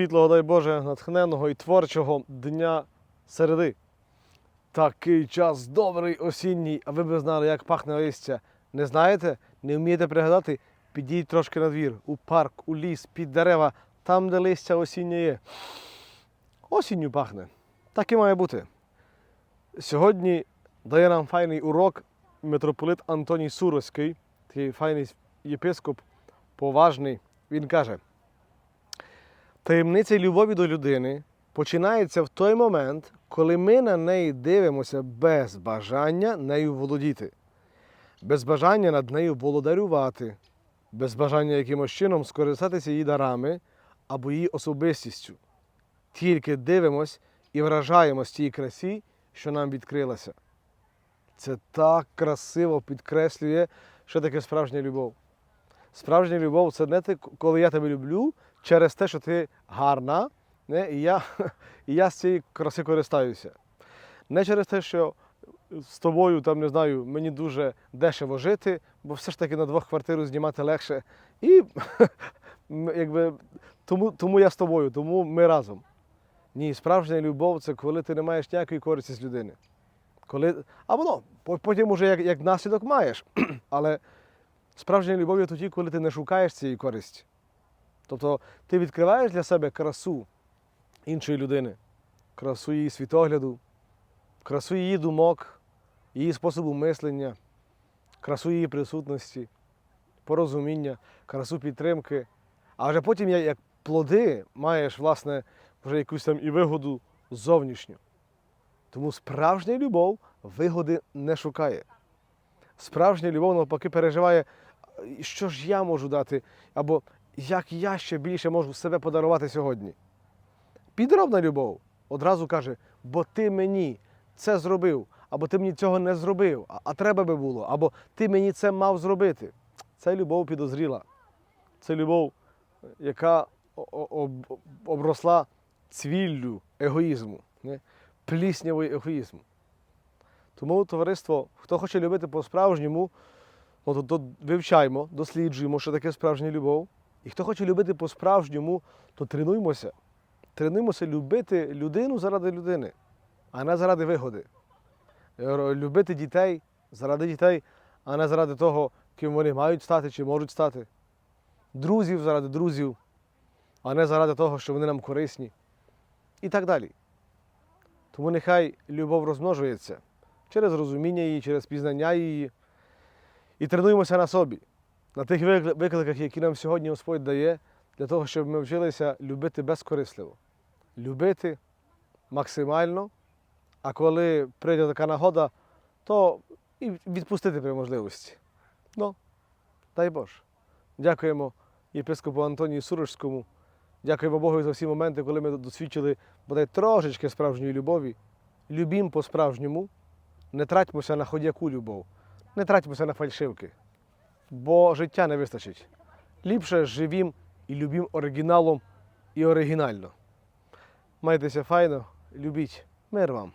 світлого, дай Боже, натхненного і творчого дня середи. Такий час добрий осінній, а ви б знали, як пахне листя. Не знаєте? Не вмієте пригадати? Підіть трошки на двір, у парк, у ліс, під дерева, там, де листя осіннє є. Осінню пахне. Так і має бути. Сьогодні дає нам файний урок митрополит Антоній Суровський, такий файний єпископ, поважний. Він каже: таємниця любові до людини починається в той момент, коли ми на неї дивимося без бажання нею володіти, без бажання над нею володарювати, без бажання якимось чином скористатися її дарами або її особистістю. Тільки дивимось і вражаємось тій красі, що нам відкрилася. Це так красиво підкреслює, що таке справжня любов. Справжня любов це не те, коли я тебе люблю через те, що ти гарна, не? І, я, і я з цієї краси користаюся. Не через те, що з тобою, там, не знаю, мені дуже дешево жити, бо все ж таки на двох квартиру знімати легше. І якби, тому, тому я з тобою, тому ми разом. Ні, справжня любов це коли ти не маєш ніякої користі з людини. Коли... А воно потім уже як, як наслідок маєш. Але справжня любов є тоді, коли ти не шукаєш цієї користі. Тобто ти відкриваєш для себе красу іншої людини, красу її світогляду, красу її думок, її способу мислення, красу її присутності, порозуміння, красу підтримки. А вже потім, як- плоди, маєш, власне, вже якусь там і вигоду зовнішню. Тому справжня любов вигоди не шукає. Справжня любов навпаки переживає, що ж я можу дати, або як я ще більше можу себе подарувати сьогодні. Підробна любов одразу каже, бо ти мені це зробив, або ти мені цього не зробив, а, а треба би було, або ти мені це мав зробити. Це любов підозріла. Це любов, яка обросла цвіллю егоїзму, пліснявою егоїзму. Тому, товариство, хто хоче любити по-справжньому, ну, то, то вивчаймо, досліджуємо, що таке справжня любов. І хто хоче любити по-справжньому, то тренуймося. Тренуймося любити людину заради людини, а не заради вигоди. Любити дітей заради дітей, а не заради того, ким вони мають стати чи можуть стати. Друзів заради друзів, а не заради того, що вони нам корисні. І так далі. Тому нехай любов розмножується через розуміння її, через пізнання її. І тренуємося на собі, на тих викликах, які нам сьогодні Господь дає, для того, щоб ми вчилися любити безкорисливо. Любити максимально, а коли прийде така нагода, то і відпустити при можливості. Ну, дай Боже. Дякуємо єпископу Антонію Сурожському. Дякуємо Богу за всі моменти, коли ми досвідчили бодай трошечки справжньої любові. Любім по-справжньому, не тратьмося на ходяку любов, не тратьмося на фальшивки, бо життя не вистачить. Ліпше живім і любім оригіналом і оригінально. Майтеся файно, любіть, мир вам.